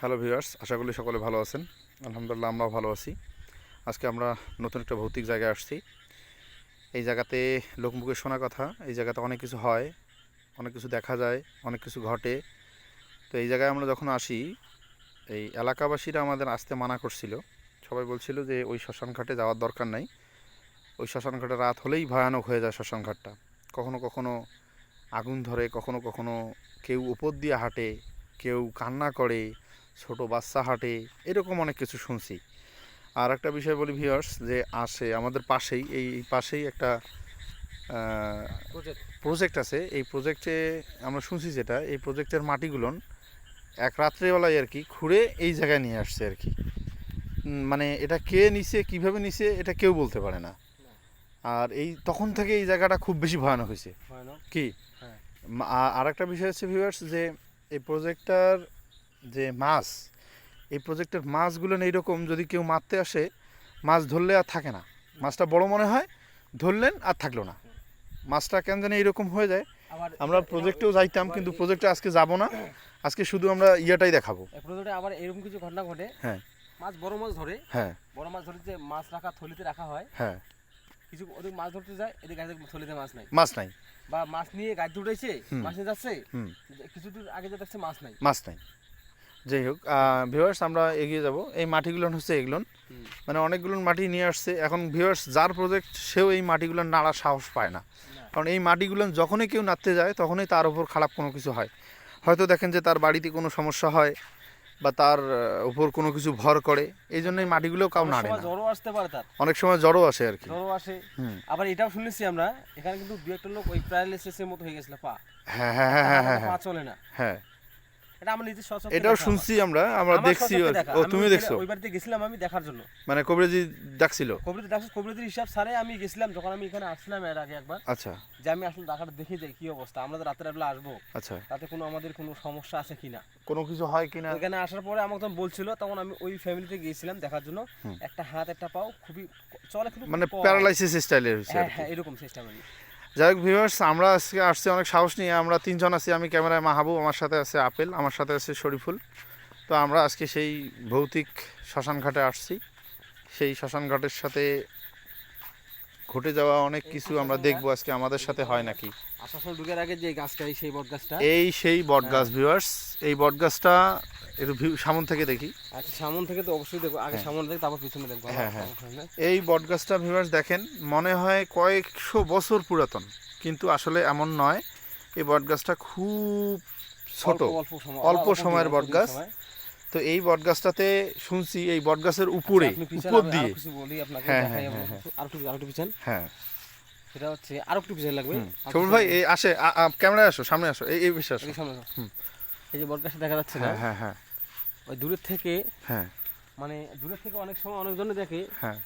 Hello viewers, আশা করি সকলে ভালো আছেন। আলহামদুলিল্লাহ আমরাও ভালো আছি। আজকে আমরা নতুন একটা ভৌতিক জায়গায় আসছি। এই জায়গাতে লোকমুখে শোনা কথা, এই জায়গাতে অনেক কিছু হয়, অনেক কিছু দেখা যায়, অনেক কিছু ঘটে। তো এই জায়গায় আমরা যখন আসি, এই এলাকাবাসীরা আমাদের আসতে মানা করছিল। সবাই বলছিল যে ওই শ্মশান ঘাটে যাওয়ার দরকার নাই। ওই শ্মশান ঘাটে রাত হলেই ভয়ানক হয়ে যায় শ্মশান ঘাটটা কখনো কখনো আগুন ধরে, কখনো কখনো কেউ উপর দিয়ে হাঁটে, কেউ কান্না করে ছোট বাচ্চা হাঁটে এরকম অনেক কিছু শুনছি। আর একটা বিষয় বলি ভিউয়ার্স যে আসে আমাদের পাশেই এই এই পাশেই একটা প্রজেক্ট আছে। এই প্রজেক্টে আমরা শুনছি যেটা এই প্রজেক্টের মাটিগুলোন এক রাত্রেবেলায় আর কি খুঁড়ে এই জায়গায় নিয়ে আসছে আর কি। মানে এটা কে নিছে কীভাবে নিছে এটা কেউ বলতে পারে না। আর এই তখন থেকে এই জায়গাটা খুব বেশি ভয়ানক হয়েছে। কি? হ্যাঁ। আর একটা বিষয় হচ্ছে ভিউয়ার্স যে এই প্রজেক্টটার যে মাছ এই প্রজেক্টের মাছগুলো এইরকম যদি কেউ মারতে আসে মাছ ধরলে আর থাকে না। মাছটা বড় মনে হয় ধরলেন আর থাকল না। মাছটা কেন জানি এইরকম হয়ে যায়। আমরা প্রজেক্টেও যাইতাম কিন্তু প্রজেক্টে আজকে যাব না। আজকে শুধু আমরা ইয়েটাই দেখাবো। প্রজেক্টে আবার এরকম কিছু ঘটনা ঘটে। হ্যাঁ। মাছ বড় মাছ ধরে। হ্যাঁ। বড় মাছ ধরে যে মাছ রাখা থলিতে রাখা হয়। হ্যাঁ। কিছু ওদের মাছ ধরতে যায় এদিকে থলিতে মাছ নাই। মাছ নাই। বা মাছ নিয়ে গাছ উঠেছে মাছ নিয়ে যাচ্ছে। হুম। কিছু দূর আগে যে দেখছে মাছ নাই। মাছ নাই। যাই হোক ভিউয়ার্স আমরা এগিয়ে যাব। এই মাটিগুলো হচ্ছে এগুলো মানে অনেকগুলো মাটি নিয়ে আসছে। এখন ভিউয়ার্স যার প্রজেক্ট সেও এই মাটিগুলো নাড়ার সাহস পায় না। কারণ এই মাটিগুলো যখনই কেউ নাড়তে যায় তখনই তার উপর খারাপ কোনো কিছু হয়। হয়তো দেখেন যে তার বাড়িতে কোনো সমস্যা হয় বা তার উপর কোনো কিছু ভর করে। এই জন্য এই মাটিগুলো কাউ নাড়ে না। জ্বরও আসতে পারে তার। অনেক সময় জড়ও আসে আর কি। জ্বরও আসে। আবার এটাও শুনেছি আমরা এখানে কিন্তু দু একটা লোক ওই প্যারালাইসিসের মতো হয়ে গেছিল পা। হ্যাঁ হ্যাঁ হ্যাঁ হ্যাঁ হ্যাঁ পা হ্যাঁ। চলে না। হ্যাঁ। এটা আমরা নিজে সচক্ষে এটাও শুনছি আমরা। আমরা দেখছি। ও আমি তুমি ওইখানে- দেখছ? ওই বাড়িতে গেছিলাম আমি দেখার জন্য। মানে কবিরাজি ডাকছিল? কবিরাজি ডাক্তার কবিরাজির হিসাব সারে আমি গেছিলাম যখন আমি এখানে আসছিলাম এর আগে একবার। আচ্ছা। যে আমি আসলে ঢাকাটা দেখে যাই কি অবস্থা। আমরা তো রাতের বেলা আসব। আচ্ছা। তাতে কোনো আমাদের কোনো সমস্যা আছে কিনা? কোনো কিছু হয় কিনা? এখানে আসার পরে আমাকে তখন বলছিল তখন আমি ওই ফ্যামিলিতে গিয়েছিলাম দেখার জন্য। একটা হাত একটা পাও খুবই চলে মানে প্যারালাইসিস স্টাইলের হ্যাঁ হ্যাঁ এরকম সিস্টেম কি। যাই হোক ভিউয়ার্স আমরা আজকে আসছি, অনেক সাহস নিয়ে। আমরা তিনজন আছি, আমি ক্যামেরায় মাহাবুব, আমার সাথে আছে আপেল, আমার সাথে আছে শরীফুল। তো আমরা আজকে সেই ভৌতিক শ্মশান ঘাটে আসছি। সেই শ্মশান ঘাটের সাথে ঘটে যাওয়া অনেক কিছু আমরা দেখব আজকে আমাদের সাথে হয় নাকি? আসানসোল ঢুকের আগে যে গাছটা এই সেই বট গাছটা এই সেই বট গাছ ভিউয়ার্স এই বট গাছটা একটু সামন থেকে দেখি। আচ্ছা সামন থেকে তো অবশ্যই দেখব। আগে হ্যাঁ। সামনে দেখো তারপর পিছনে দেখব হ্যাঁ, হ্যাঁ। এই বট গাছটা ভিউয়ার্স দেখেন মনে হয় কয়েকশো বছর পুরাতন কিন্তু আসলে এমন নয়। এই বট গাছটা খুব ছোট অল্প অল্প সময় অল্প সময়ের বট গাছ। তো এই বট গাছটাতে শুনছি এই বট গাছের উপরে উপর দিয়ে। কিছু বলি আপনাকে হ্যাঁ, হ্যাঁ, হ্যাঁ, কিছু। আরও একটু আরও একটু পিছান। হ্যাঁ। সেটা হচ্ছে আরও একটু পিছান লাগবে। সবুজ ভাই এই আসে ক্যামেরায় আসো সামনে আসো এই এই বেশি আসো। এই যে দেখা যাচ্ছে না হ্যাঁ ওই দূরের থেকে হ্যাঁ। মানে দূরের থেকে অনেক সময় অনেকজনে দেখে হ্যাঁ।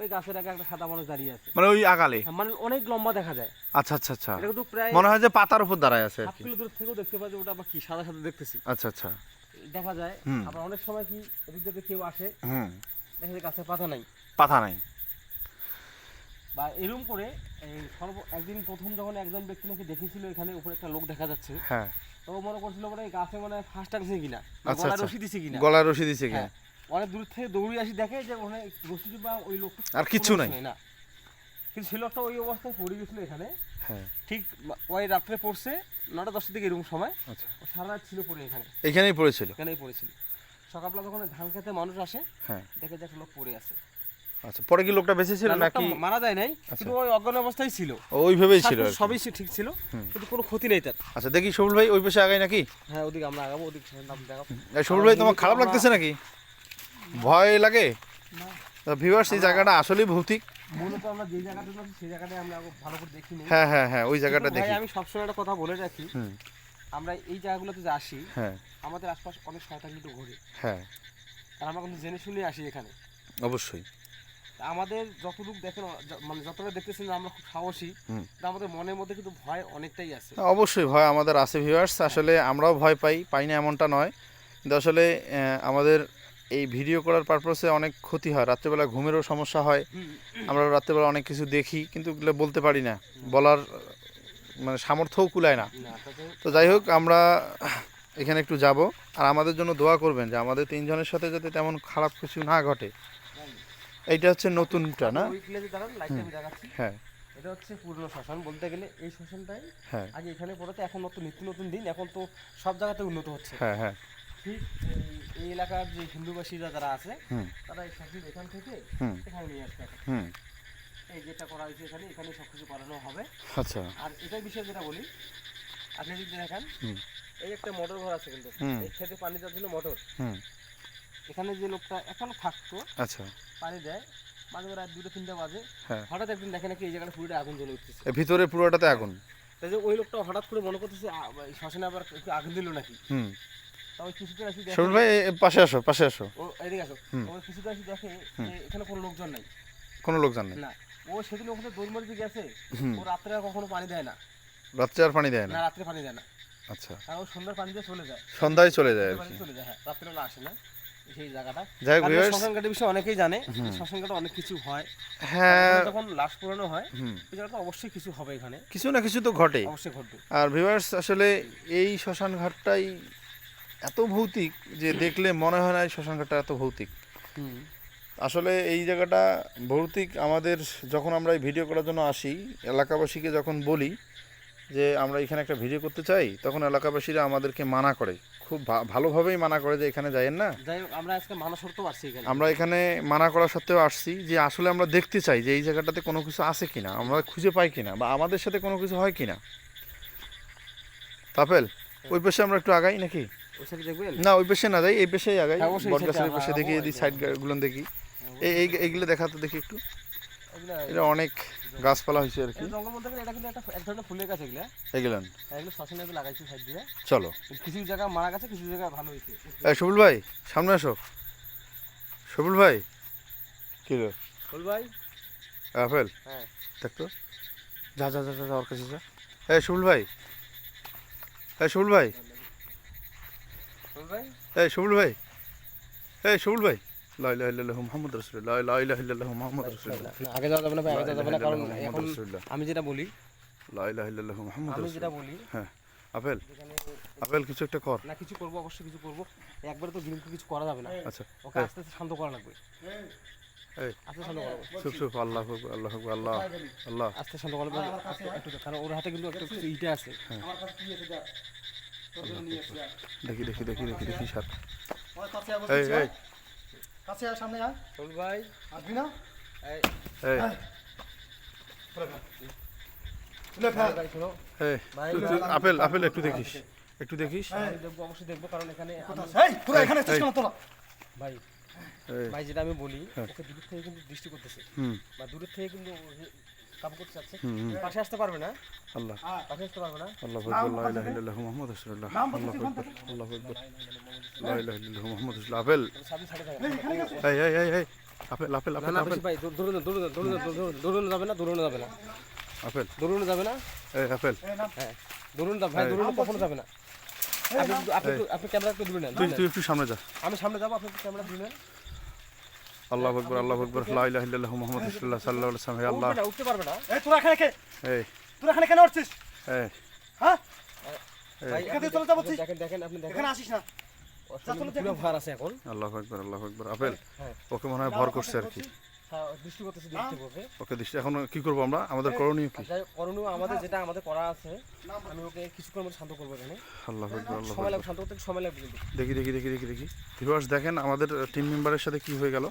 ওই গাছের আগে একটা সাদা মানুষ দাঁড়িয়ে আছে। মানে ওই আগালে? মানে অনেক লম্বা দেখা যায়। আচ্ছা আচ্ছা আচ্ছা। এটা কিন্তু প্রায় মনে হয় যে পাতার উপর দাঁড়ায় আছে আর কি। দূর থেকেও দেখতে পাচ্ছি ওটা আবার কি সাদা সাদা দেখতেছি। আচ্ছা আচ্ছা। দেখা যায়। আবার অনেক সময় কি এদিক কেউ আসে হুম। দেখা যায় গাছের পাতা নাই। পাতা নাই। বা এরকম করে এই সর্ব একদিন প্রথম যখন একজন ব্যক্তি নাকি দেখেছিল এখানে উপরে একটা লোক দেখা যাচ্ছে হ্যাঁ। তো মনে করছিল মানে এই গাছে মানে ফার্স্ট টানছে কিনা আচ্ছা, গলায় আচ্ছা। রশি দিছে কিনা। গলায় রশি দিছে কি হ্যাঁ। অনেক দূর থেকে দৌড়ে আসি দেখে যে ওখানে রশি বা ওই লোক আর কিছু নাই। না। কিন্তু সে লোকটা ওই অবস্থায় পড়ে গেছিল এখানে। হ্যাঁ। ঠিক ওই রাত্রে পড়ছে নটা দশটার দিকে এরকম সময়। আচ্ছা। সারা রাত ছিল পড়ে এখানে। এখানেই পড়েছিল? এখানেই পড়েছিল। সকালবেলা যখন ধান খেতে মানুষ আসে হ্যাঁ। দেখে যে একটা লোক পড়ে আছে। আচ্ছা পরে কি লোকটা বেঁচে ছিল নাকি? মারা যায় নাই কিন্তু ওই অজ্ঞান অবস্থায় ছিল। ওইভাবেই ছিল? সবই ঠিক ছিল কিন্তু কোনো ক্ষতি নেই তার। আচ্ছা দেখি সবুল ভাই ওই পাশে আগাই নাকি? হ্যাঁ ওদিকে আমরা আগাবো ওদিকে সবুল ভাই তোমার খারাপ লাগতেছে নাকি? ভয় লাগে? ভিউয়ার্স এই জায়গাটা আসলেই ভৌতিক। মূলত আমরা যে জায়গাটা আছি সেই জায়গাটায় আমরা ভালো করে দেখি নিই হ্যাঁ হ্যাঁ হ্যাঁ ওই জায়গাটা দেখি। আমি সবসময় একটা কথা বলে রাখি আমরা এই জায়গাগুলোতে যে আসি হ্যাঁ। আমাদের আশপাশ অনেক শয়তান কিন্তু ঘুরে। হ্যাঁ। আর আমরা কিন্তু জেনে শুনে আসি এখানে। অবশ্যই। আমাদের যতটুকু দেখেন মানে যতটা দেখতেছেন আমরা খুব সাহসী আমাদের মনের মধ্যে কিন্তু ভয় অনেকটাই আছে। অবশ্যই ভয় আমাদের আছে ভিউয়ার্স আসলে আমরাও ভয় পাই পাই না এমনটা নয়। কিন্তু আসলে আমাদের এই ভিডিও করার পারপাসে অনেক ক্ষতি হয়। রাত্রেবেলা ঘুমেরও সমস্যা হয়। আমরা রাত্রেবেলা অনেক কিছু দেখি কিন্তু এগুলো বলতে পারি না। বলার মানে সামর্থ্যও কুলায় না। তো যাই হোক আমরা এখানে একটু যাব। আর আমাদের জন্য দোয়া করবেন যে আমাদের তিনজনের সাথে যাতে তেমন খারাপ কিছু না ঘটে। এইটা হচ্ছে নতুনটা না? হ্যাঁ। এটা হচ্ছে পুরনো শ্মশান। বলতে গেলে এই শ্মশানটাই হ্যাঁ। আগে এখানে পড়াতে এখন তো নিত্য নতুন দিন এখন তো সব জায়গাতে উন্নত হচ্ছে। হ্যাঁ হ্যাঁ। ঠিক এই- এলাকার যে হিন্দুবাসীরা যারা আছে তারা এই এখান থেকে এখানে নিয়ে হুম। এই যেটা করা হয়েছে এখানে এখানে করানো হবে। আচ্ছা। আর এটার বিষয়ে যেটা বলি আপনি যদি দেখেন এই একটা মোটর ঘর আছে কিন্তু এই খেতে পানি দেওয়ার জন্য মোটর। এখানে যে লোকটা এখন থাকতো আচ্ছা। পানি দেয় মাঝে রাত দুটো তিনটা বাজে। হ্যাঁ। হঠাৎ একদিন দেখে নাকি এই জায়গাটা পুরোটা আগুন জ্বলে উঠতেছে। ভিতরে পুরোটাতে আগুন? তাই যে ওই লোকটা হঠাৎ করে মনে করতেছে শ্মশানে আবার আগুন দিল নাকি? হুম তা ওই কিছুটা আসি দেখে শরীর ভাই এ- এ পাশে আসো পাশে আসো। এদিকে আসো। ওই কিছুটা আসি দেখে এখানে কোনো লোকজন নাই। কোনো লোক জানে না। ও সেদিন ওখানে গেছে ও রাত্রে আর কখনো পানি দেয় না। রাত্রে আর পানি দেয় না? না রাত্রে পানি দেয় না। আচ্ছা। আর ও সন্ধ্যার পানি দিয়ে চলে যায়। সন্ধ্যায় চলে যায় আর পানি কি। চলে যায় হ্যাঁ রাত্রে আসে না সেই জায়গাটা। যাই হোক বিষয়ে অনেকেই জানে অনেক কিছু হয়। হ্যাঁ। যখন লাশ পুরানো হয় ওই জায়গাটা অবশ্যই কিছু হবে এখানে। কিছু না কিছু তো ঘটে অবশ্যই ঘটবে। আর ভিউয়ার্স আসলে এই শ্মশান ঘাটটাই এত ভৌতিক যে দেখলে মনে হয় না এই শ্মশান ঘাটটা এত ভৌতিক। আসলে এই জায়গাটা ভৌতিক আমাদের যখন আমরা এই ভিডিও করার জন্য আসি এলাকাবাসীকে যখন বলি যে আমরা এখানে একটা ভিডিও করতে চাই তখন এলাকাবাসীরা আমাদেরকে মানা করে। খুব ভালোভাবেই মানা করে যে এখানে যাইয়েন না। আমরা আজকে এখানে। আমরা এখানে মানা করা সত্ত্বেও আসছি যে আসলে আমরা দেখতে চাই যে এই জায়গাটাতে কোনো কিছু আছে কিনা আমরা খুঁজে পাই কিনা বা আমাদের সাথে কোনো কিছু হয় কিনা। তাপেল ওই পাশে আমরা একটু আগাই নাকি? না ওই পাশে না যাই এই পাশেই আগাই হ্যাঁ, বটগাছের পাশে দেখি এই এই সাইড। গুলো দেখি। এই এই এইগুলো দেখাতে দেখি একটু। এটা অনেক গাছপালা হয়েছে আর কি। জঙ্গল বলতে গেলে এটা কিন্তু একটা এক ধরনের ফুলের গাছ এগুলা। এগুলো। এগুলো এগুলো লাগাইছি সাইড দিয়ে। চলো। কিছু জায়গা মারা গেছে কিছু জায়গা ভালো হয়েছে। এই সবুল ভাই সামনে আসো। সবুল ভাই কি রে? বল ভাই? আপেল হ্যাঁ। দেখতো যা যা যা যা যা, ওর কাছে যা। এই সবুল ভাই। এই সবুল ভাই। এই সবুল ভাই এই সবুল ভাই আগে যাওয়া যাবে না আগে যাওয়া যাবে না কারণ এখন আমি যেটা বলি আমি যেটা বলি হ্যাঁ আপেল আপেল কিছু একটা কর না কিছু করব অবশ্যই কিছু করব একবারে তো দিনকে কিছু করা যাবে না আচ্ছা ওকে আস্তে আস্তে শান্ত করা লাগবে এই আস্তে শান্ত করা চুপ চুপ আল্লাহ আল্লাহ আল্লাহ আল্লাহ আস্তে শান্ত করা লাগবে একটু কারণ ওর হাতে কিন্তু একটা কিছু ইটা আছে দেখি দেখি দেখি দেখি দেখি এই এই। কাছে আয়, সামনে আয়। ভাই। আসবি না? এই। এই। তুই আপেল আপেল একটু দেখিস একটু দেখিস। দেখব অবশ্যই দেখব কারণ এখানে এখানে? ভাই ভাই যেটা আমি বলি হ্যাঁ। ওকে দূর থেকে কিন্তু দৃষ্টি করতেছে। বা দূরের থেকে কিন্তু কাম করতে চাচ্ছে হুম হুম পাশে আসতে পারবে না আল্লাহ পাশে আসতে পারবে না আল্লাহ আকবার লা ইলাহা ইল্লাল্লাহু মুহাম্মাদুর রাসূলুল্লাহ আল্লাহু আকবার আল্লাহু আকবার লা ইলাহা ইল্লাল্লাহু মুহাম্মাদুর রাসূলুল্লাহ আপেল সামনে এই এই এই এই আপেল আপেল আপেল আপেল ভাই যাবে না যাবে না আপেল দূরনে যাবে না এই আপেল হ্যাঁ যাবে ভাই কখনো যাবে না আপনি ক্যামেরা একটু দূরে নেন তুই তুই একটু সামনে যা আমি সামনে যাব আপনি ক্যামেরা দূরে নেন আল্লাহু আকবার আল্লাহু আকবার লা ইলাহা ইল্লাল্লাহু মুহাম্মাদুর রাসূলুল্লাহ সাল্লাল্লাহু আলাইহি ওয়াসাল্লাম হে আল্লাহ। উঠতে পারবে না। এই, তোরা এখানে কে? এই। তোরা এখানে কেন উঠছিস? এই। হ্যাঁ? ভাই এখান চলে যাব দেখেন- দেখেন দেখেন আপনি দেখেন। এখানে আসিস না। ওর শরীরে পুরো ভার আছে এখন। আল্লাহু আকবার আল্লাহু আকবার। আপেল হ্যাঁ। ওকে মনে হয় ভর করছে আর কি। হ্যাঁ দৃষ্টি করতেছে দৃষ্টি করবে। ওকে দৃষ্টি এখন কি করব আমরা? আমাদের করণীয় কি? করণীয় আমাদের যেটা আমাদের করা আছে আমি ওকে কিছুক্ষণ মধ্যে শান্ত করব এখানে। আল্লাহ আকবার আল্লাহ সময় লাগবে শান্ত করতে সময় লাগবে দেখি দেখি দেখি দেখি দেখি। ভিউয়ার্স দেখেন আমাদের টিম মেম্বারের সাথে কি হয়ে গেল।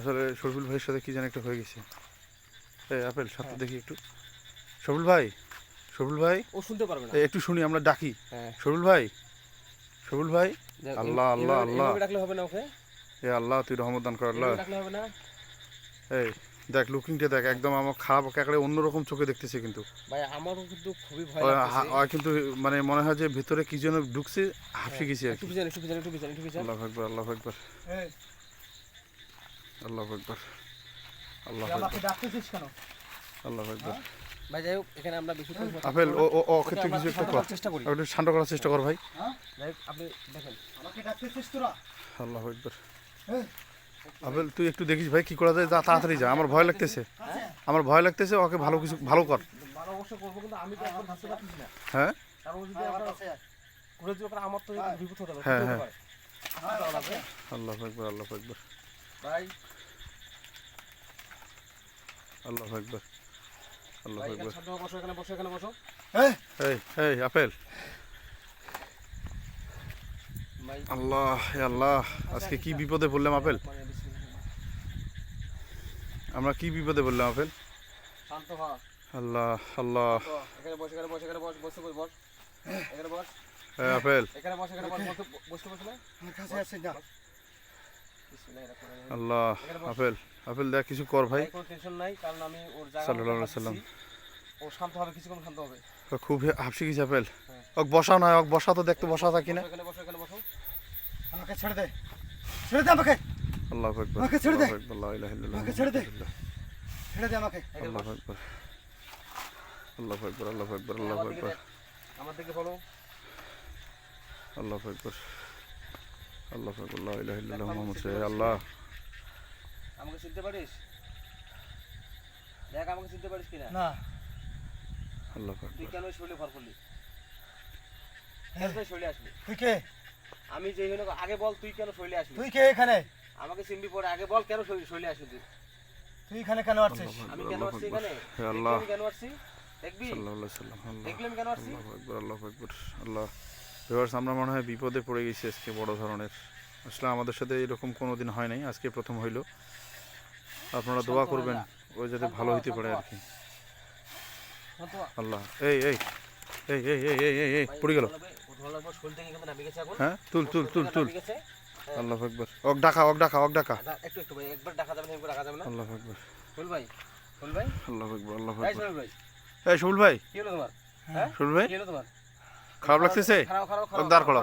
আসলে শফিল ভাইয়ের সাথে কি যেন একটা হয়ে গেছে। এই আপেল সাথে দেখি একটু। শফিল ভাই শফিল ভাই। ও শুনতে পারবে না। একটু শুনি আমরা ডাকি। হ্যাঁ। ভাই শফিল ভাই। আল্লাহ, আল্লাহ, আল্লাহ। ডাকলে হবে না ওকে? এ আল্লাহ তুই রহমত দান কর আল্লাহ। ডাকলে হবে না? এই দেখ লুকিংটা দেখ একদম আমার খারাপ একেবারে অন্যরকম চোখে দেখতেছে কিন্তু। ভাই আমারও কিন্তু খুবই ভয় ও লাগতেছে। কিন্তু মানে মনে হয় যে ভিতরে কি যেন ঢুকছে হাফসে গেছি আর একটু কি। পিছনে একটু পিছনে একটু পিছনে একটু পিছনে আল্লাহ আকবার আল্লাহ আকবার। এই, আল্লাহ আকবার। আল্লাহ আকবার। আমাকে ডাকতেছিস কেন? আল্লাহ আকবার। ভাই যাই হোক এখানে আমরা বেশি আপেল ও ও ক্ষেত্রে কিছু একটা কর। চেষ্টা করি। একটু শান্ত করার চেষ্টা কর ভাই। হ্যাঁ? যাই আপনি দেখেন। আমাকে ডাকতেছিস তোরা? আল্লাহ আপেল তুই একটু দেখিস ভাই কি করা যায়? যা তাড়াতাড়ি যা। আমার ভয় লাগতেছে। আমার ভয় লাগতেছে ওকে ভালো কিছু ভালো কর। ভালো অবশ্যই করব কিন্তু আমি তো একবার ধরতে পারতেছি না। হ্যাঁ? কারণ যদি আমার কাছে। ঘুরে আমার তো হ্যাঁ। বিপদ হতে পারে হ্যাঁ, হ্যাঁ। আল্লাহ আকবর আল্লাহ আকবর। ভাই। আল্লাহ আকবর। আল্লাহ আকবর। বসো এখানে বসো এখানে বসো। এই। এই এই আপেল। আল্লাহ আল্লাহ আজকে কি বিপদে পড়লাম আপেল? মানে আমরা কি বিপদে পড়লাম আপেল? শান্ত হ আল্লাহ আল্লাহ। এখানে বস এখানে বস এখানে বস বস বস এখানে বস। এই আপেল। এখানে বস এখানে বস বসতে বসতে না? কাছে আছে না। আল্লাহ আপেল আপেল দেখ কিছু কর ভাই কোনো টেনশন নাই কারণ আমি ওর জায়গা সাল্লাল্লাহু আলাইহি সাল্লাম। ও শান্ত হবে কিছুক্ষণ শান্ত হবে খুব হে- হাফসি গেছে আপেল। ওক বসা নয় ওক বসা তো দেখতে বসা থাকি না বসো, এখানে বসো এখানে বসো আমাকে ছেড়ে দে ছেড়ে দে আমাকে আল্লাহ আকবর আমাকে ছেড়ে দে। আল্লাহু আকবর, লা ইলাহা ইল্লাল্লাহ, আমাকে ছেড়ে দে। ছেড়ে দে আমাকে আল্লাহ। আকবর আল্লাহ আকবর আল্লাহ আকবর আল্লাহ আকবর। আমার দিকে বলো আল্লাহ আকবর আল্লাহ আল্লাহ আমাকে চিনতে পারিস দেখ আমাকে চিনতে পারিস কিনা? না। আল্লাহ তুই কেন শরীরে ভর করলি? কেন শরীরে আসলি? তুই কে? আমি যে হলো আগে বল তুই কেন শরীরে আসলি? তুই কে এখানে? আমাকে চিনবি পরে আগে বল কেন শরীরে আসলি তুই? তুই এখানে কেন আসছিস? আমি কেন আসছি এখানে? হে আল্লাহ আমি কেন আসছি? দেখবি? সাল্লাল্লাহু আলাইহি সাল্লাম আমি কেন আসছি? আল্লাহু আকবর আল্লাহু আকবর আল্লাহ। ভিউয়ার্স আমরা মনে হয় বিপদে পড়ে গেছি আজকে বড় ধরনের। আসলে আমাদের সাথে এরকম কোনো দিন হয় নাই আজকে প্রথম হইল। আপনারা দোয়া করবেন। ওই যাতে ভালো হইতে পারে আর কি। আল্লাহ। এই এই এই এই এই এই এই এই পড়ে গেল। হ্যাঁ তুল তুল তুল তুল। আল্লাহ আকবর। ওক ডাকা ওক ডাকা ওক ডাকা। আচ্ছা, একটু একটু ভাই একবার ডাকা যাবে না একবার ডাকা যাবে না? আল্লাহ আকবর। ফুল ভাই ফুল ভাই। আল্লাহ আকবর আল্লাহ আকবর। এই শুল ভাই। কি হলো তোমার? হ্যাঁ শুল ভাই। কি হলো তোমার? খারাপ লাগতেছে? দাঁড় করো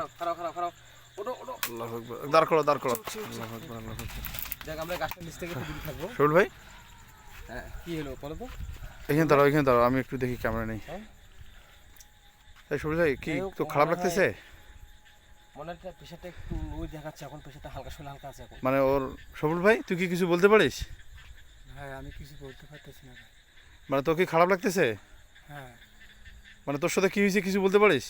দাঁড় করো দাঁড় করো শরুল ভাই? এখানে দাঁড়াও এখানে দাঁড়াও আমি একটু দেখি ক্যামেরা নেই। হ্যাঁ। শরুল ভাই কি তো খারাপ লাগতেছে? মানে ওর সবুল ভাই তুই কি কিছু বলতে পারিস? হ্যাঁ আমি কিছু বলতে পারতেছি না মানে তোর কি খারাপ লাগতেছে? হ্যাঁ। মানে তোর সাথে কি হয়েছে কিছু বলতে পারিস?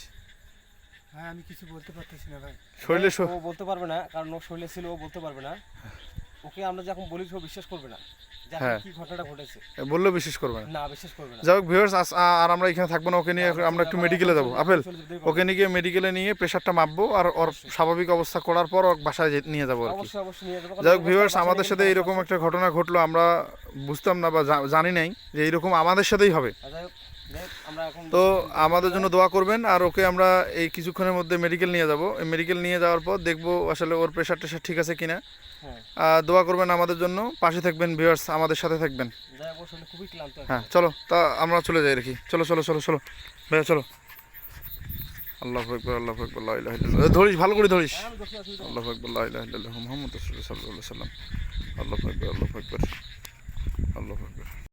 ভাই আমি কিছু বলতে পারতেছি না ভাই। শরীরে ও বলতে পারবে না কারণ ও শরীরে ছিল ও বলতে পারবে না। ওকে আমরা যখন বলি ও বিশ্বাস করবে না হ্যাঁ। কি ঘটনাটা ঘটেছে। বললেও বিশ্বাস করবে না। না বিশ্বাস করবে না। যাই হোক ভিউয়ার্স আর আমরা এখানে থাকব না ওকে নিয়ে আমরা একটু মেডিকেলে যাব। আপেল ওকে নিয়ে গিয়ে মেডিকেলে নিয়ে প্রেশারটা মাপবো আর ওর স্বাভাবিক অবস্থা করার পর ওর বাসায় নিয়ে যাব আর কি। যাই হোক ভিউয়ার্স আমাদের সাথে এরকম একটা ঘটনা ঘটলো আমরা বুঝতাম না বা জানি নাই যে এইরকম আমাদের সাথেই হবে। যাই হোক তো আমাদের জন্য দোয়া করবেন আর ওকে আমরা এই কিছুক্ষণের মধ্যে মেডিকেল নিয়ে যাব। মেডিকেল নিয়ে যাওয়ার পর দেখব আসলে ওর প্রেশার টেশার ঠিক আছে কিনা। হ্যাঁ। আর দোয়া করবেন আমাদের জন্য। পাশে থাকবেন ভিউয়ার্স আমাদের সাথে থাকবেন। হ্যাঁ চলো তা আমরা চলে যাই রাখি চলো চলো চলো চলো। ভাইয়া চলো। আল্লাহ আকবর আল্লাহ আকবর ধরিস ভালো করে ধরিস। হ্যাঁ। আল্লাহ আকবর মুহাম্মদ ওয়াসাল্লাম। আল্লাহ আকবর আল্লাহ আকবর। আল্লাহ আকবর।